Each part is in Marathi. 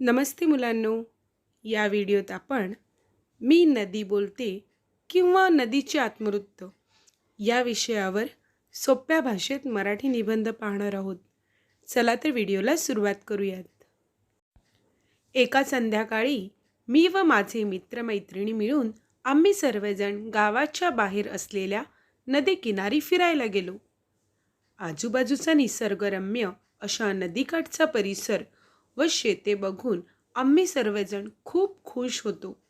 नमस्ते मुलांनो. या व्हिडिओत आपण मी नदी बोलते किंवा नदीचे आत्मवृत्त या विषयावर सोप्या भाषेत मराठी निबंध पाहणार आहोत. चला तर व्हिडिओला सुरुवात करूयात. एका संध्याकाळी मी व माझे मित्रमैत्रिणी मिळून आम्ही सर्वजण गावाच्या बाहेर असलेल्या नदीकिनारी फिरायला गेलो. आजूबाजूचा निसर्गरम्य अशा नदीकाठचा परिसर व शेते बघून आम्ही सर्वजण खूप खुश होतो.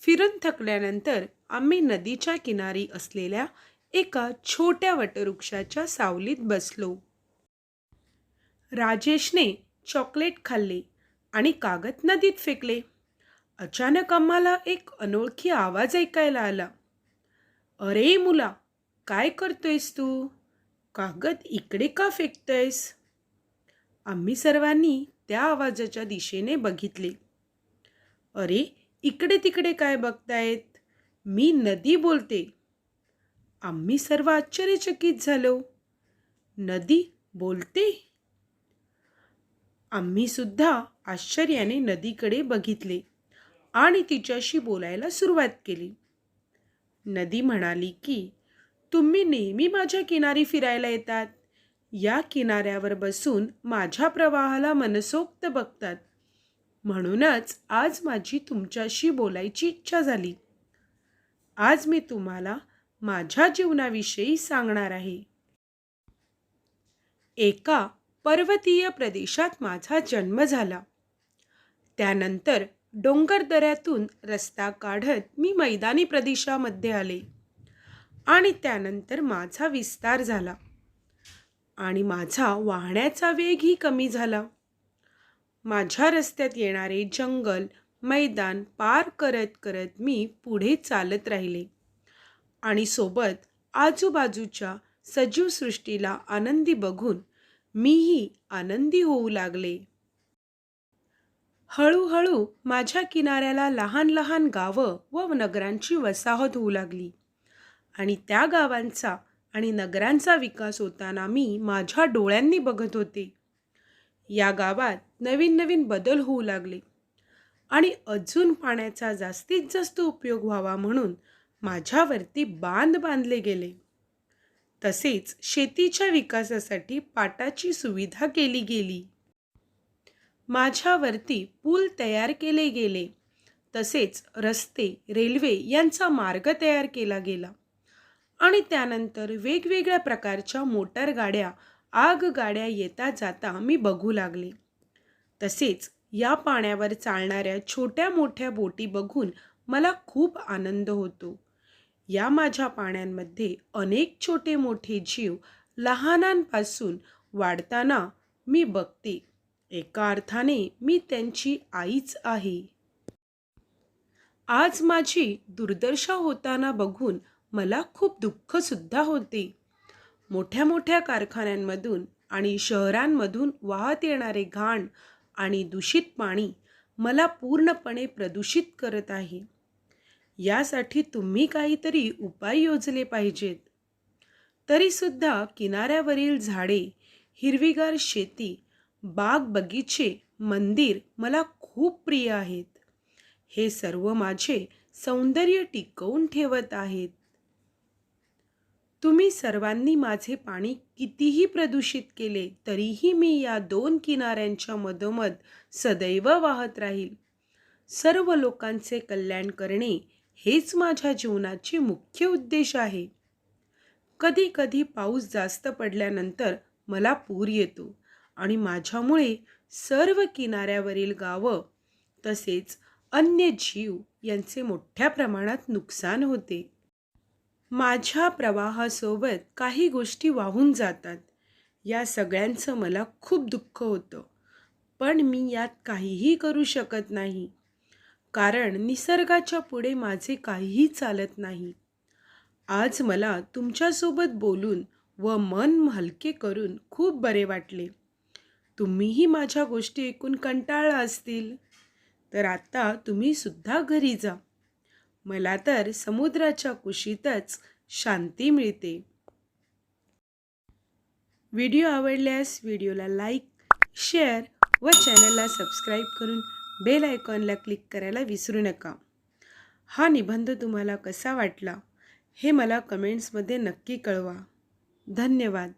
फिरून थकल्यानंतर आम्ही नदीच्या किनारी असलेल्या एका छोट्या वटवृक्षाच्या सावलीत बसलो. राजेशने चॉकलेट खाल्ले आणि कागद नदीत फेकले. अचानक आम्हाला एक अनोळखी आवाज ऐकायला आला. अरे मुला काय करतोयस तू? कागद इकडे का फेकतोयस? आम्ही सर्वांनी त्या आवाजाच्या दिशेने बघितले. अरे इकडे तिकडे काय बघतायत? मी नदी बोलते. आम्ही सर्व आश्चर्यचकित झालो. नदी बोलते? आम्ही सुद्धा आश्चर्याने नदीकडे बघितले आणि तिच्याशी बोलायला सुरुवात केली. नदी म्हणाली की तुम्ही नेहमी माझ्या किनारी फिरायला येतात. या किनाऱ्यावर बसून माझ्या प्रवाहाला मनसोक्त बघतात. म्हणूनच आज माझी तुमच्याशी बोलायची इच्छा झाली. आज मी तुम्हाला माझ्या जीवनाविषयी सांगणार आहे. एका पर्वतीय प्रदेशात माझा जन्म झाला. त्यानंतर डोंगर दऱ्यातून रस्ता काढत मी मैदानी प्रदेशामध्ये आले आणि त्यानंतर माझा विस्तार झाला. आणि माझा वाहण्याचा वेगही कमी झाला. माझ्या रस्त्यात येणारे जंगल मैदान पार करत करत मी पुढे चालत राहिले. आणि सोबत आजूबाजूच्या सजीव सृष्टीला आनंदी बघून मीही आनंदी होऊ लागले. हळूहळू माझ्या किनाऱ्याला लहान लहान गावं व नगरांची वसाहत होऊ लागली आणि त्या गावांचा आणि नगरांचा विकास होताना मी माझ्या डोळ्यांनी बघत होते. या गावात नवीन नवीन बदल होऊ लागले. आणि अजून पाण्याचा जास्तीत जास्त उपयोग व्हावा म्हणून माझ्यावरती बांध बांधले गेले. तसेच शेतीच्या विकासासाठी पाटाची सुविधा केली गेली. माझ्यावरती पूल तयार केले गेले. तसेच रस्ते रेल्वे यांचा मार्ग तयार केला गेला. आणि त्यानंतर वेगवेगळ्या प्रकारच्या मोटरगाड्या आगगाड्या येता जाता मी बघू लागले. तसेच या पाण्यावर चालणाऱ्या छोट्या मोठ्या बोटी बघून मला खूप आनंद होतो. या माझ्या पाण्यांमध्ये अनेक छोटे मोठे जीव लहानांपासून वाढताना मी बघते. एका अर्थाने मी त्यांची आईच आहे. आज माझी दुर्दशा होताना बघून मला खूप दुःखसुद्धा होते. मोठ्या मोठ्या कारखान्यांमधून आणि शहरांमधून वाहत येणारे घाण आणि दूषित पाणी मला पूर्णपणे प्रदूषित करत आहे. यासाठी तुम्ही काहीतरी उपाय योजले पाहिजेत. तरीसुद्धा किनाऱ्यावरील झाडे हिरवीगार शेती बाग बगीचे मंदिर मला खूप प्रिय आहेत. हे सर्व माझे सौंदर्य टिकवून ठेवत आहेत. तुम्ही सर्वांनी माझे पाणी कितीही प्रदूषित केले तरीही मी या दोन किनाऱ्यांच्या मधोमध सदैव वाहत राहील. सर्व लोकांचे कल्याण करणे हेच माझ्या जीवनाचे मुख्य उद्देश आहे. कधी कधी पाऊस जास्त पडल्यानंतर मला पूर येतो आणि माझ्यामुळे सर्व किनाऱ्यावरील गावं तसेच अन्य जीव यांचे मोठ्या प्रमाणात नुकसान होते. माझ्या प्रवाहासोबत काही गोष्टी वाहून जातात. या सगळ्यांचं मला खूप दुःख होतं. पण मी यात काहीही करू शकत नाही. कारण निसर्गाच्या पुढे माझे काहीही चालत नाही. आज मला तुमच्यासोबत बोलून व मन हलके करून खूप बरे वाटले. तुम्हीही माझ्या गोष्टी ऐकून कंटाळा असतील. तर आता तुम्हीसुद्धा घरी जा. मला तर समुद्राच्या कुशीतच शांती मिळते. व्हिडिओ आवडल्यास व्हिडिओला लाईक शेअर व चॅनलला सबस्क्राईब करून बेल आयकॉनला क्लिक करायला विसरू नका. हा निबंध तुम्हाला कसा वाटला हे मला कमेंट्समध्ये नक्की कळवा. धन्यवाद.